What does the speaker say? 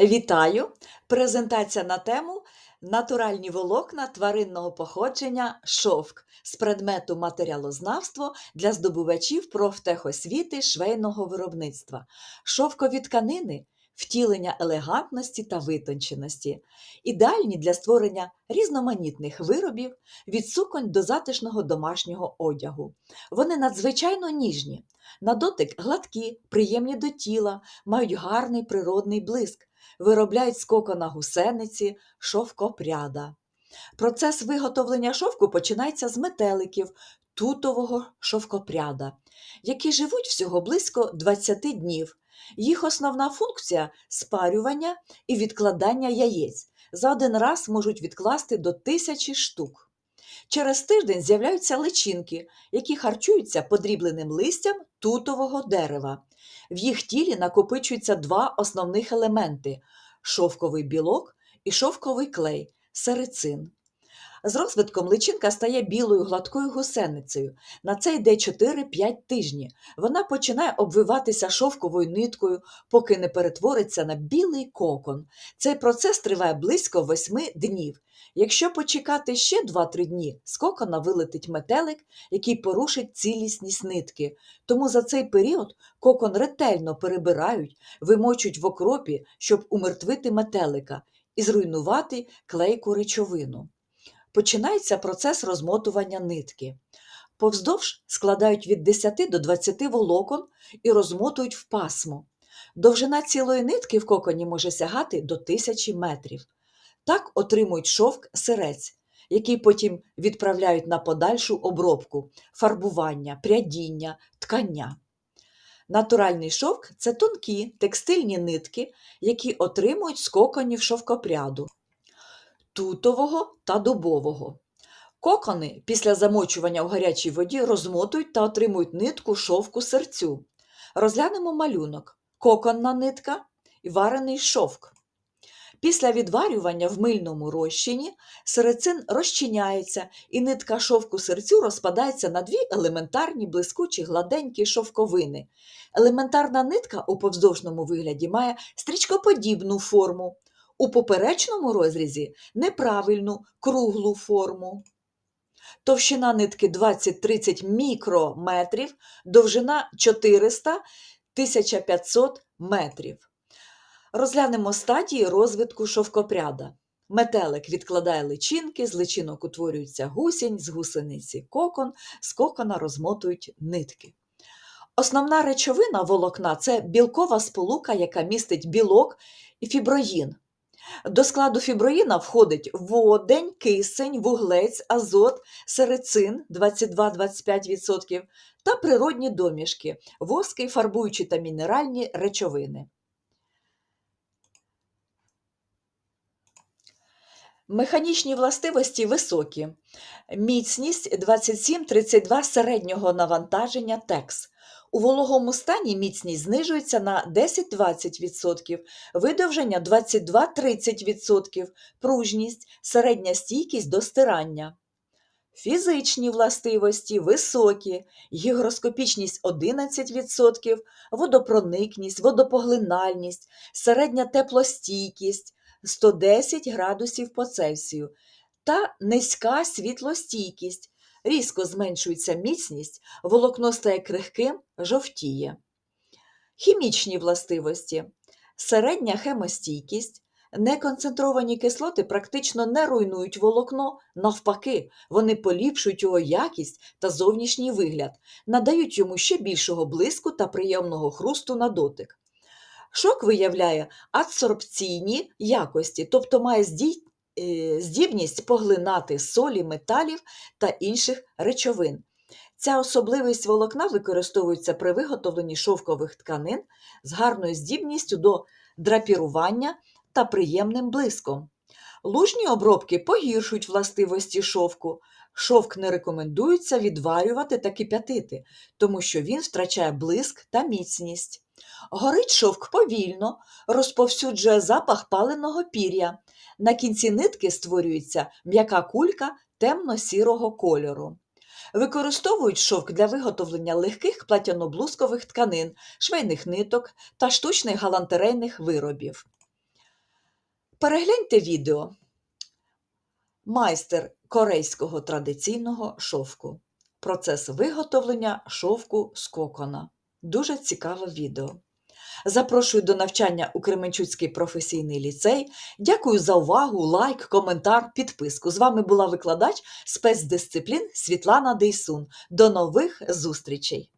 Вітаю! Презентація на тему Натуральні волокна тваринного походження шовк з предмету матеріалознавство для здобувачів профтехосвіти швейного виробництва. Шовкові тканини втілення елегантності та витонченості, ідеальні для створення різноманітних виробів від суконь до затишного домашнього одягу. Вони надзвичайно ніжні, на дотик гладкі, приємні до тіла, мають гарний природний блиск виробляють з кокона гусениці, шовкопряда. Процес виготовлення шовку починається з метеликів тутового шовкопряда, які живуть всього близько 20 днів. Їх основна функція спарювання і відкладання яєць. За один раз можуть відкласти до тисячі штук. Через тиждень з'являються личинки, які харчуються подрібленим листям тутового дерева. В їх тілі накопичуються два основних елементи шовковий білок і шовковий клей серицин. З розвитком личинка стає білою гладкою гусеницею. На це йде 4-5 тижні. Вона починає обвиватися шовковою ниткою, поки не перетвориться на білий кокон. Цей процес триває близько 8 днів. Якщо почекати ще 2-3 дні, з кокона вилетить метелик, який порушить цілісність нитки. Тому за цей період кокон ретельно перебирають, вимочують в окропі, щоб умертвити метелика і зруйнувати клейку речовину починається процес розмотування нитки. Повздовж складають від 10 до 20 волокон і розмотують в пасмо. Довжина цілої нитки в коконі може сягати до 1000 метрів. Так отримують шовк сирець, який потім відправляють на подальшу обробку, фарбування, прядіння, ткання. Натуральний шовк це тонкі текстильні нитки, які отримують з коконів шовкопряду тутового та дубового. Кокони після замочування у гарячій воді розмотують та отримують нитку шовку серцю. Розглянемо малюнок, коконна нитка і варений шовк. Після відварювання в мильному розчині серецин розчиняється і нитка шовку серцю розпадається на дві елементарні блискучі гладенькі шовковини. Елементарна нитка у повздовжному вигляді має стрічкоподібну форму, у поперечному розрізі неправильну круглу форму. Товщина нитки 20-30 мікрометрів, довжина 400-1500 метрів. Розглянемо стадії розвитку шовкопряда. Метелик відкладає личинки, з личинок утворюється гусінь, з гусениці кокон, з кокона розмотують нитки. Основна речовина волокна це білкова сполука, яка містить білок і фіброїн. До складу фіброїна входить водень, кисень, вуглець, азот, серицин 22-25% та природні домішки, воски, фарбуючі та мінеральні речовини. Механічні властивості високі. Міцність 27-32 середнього навантаження текс. У вологому стані міцність знижується на 10-20%, видовження 22-30%, пружність, середня стійкість до стирання. Фізичні властивості високі, гігроскопічність 11%, водопроникність, водопоглинальність, середня теплостійкість 110 градусів по Цельсію та низька світлостійкість різко зменшується міцність, волокно стає крихким, жовтіє. Хімічні властивості, середня хемостійкість, неконцентровані кислоти практично не руйнують волокно, навпаки, вони поліпшують його якість та зовнішній вигляд, надають йому ще більшого блиску та приємного хрусту на дотик. Шок виявляє адсорбційні якості, тобто має Е, здібність поглинати солі, металів та інших речовин. Ця особливість волокна використовується при виготовленні шовкових тканин з гарною здібністю до драпірування та приємним блиском. Лужні обробки погіршують властивості шовку. Шовк не рекомендується відварювати та кип'ятити, тому що він втрачає блиск та міцність. Горить шовк повільно, розповсюджує запах паленого пір'я. На кінці нитки створюється м'яка кулька темно-сірого кольору. Використовують шовк для виготовлення легких платяноблускових тканин, швейних ниток та штучних галантерейних виробів. Перегляньте відео. Майстер корейського традиційного шовку. Процес виготовлення шовку з кокона. Дуже цікаве відео. Запрошую до навчання у Кременчуцький професійний ліцей. Дякую за увагу, лайк, коментар, підписку. З вами була викладач спецдисциплін Світлана Дейсун. До нових зустрічей!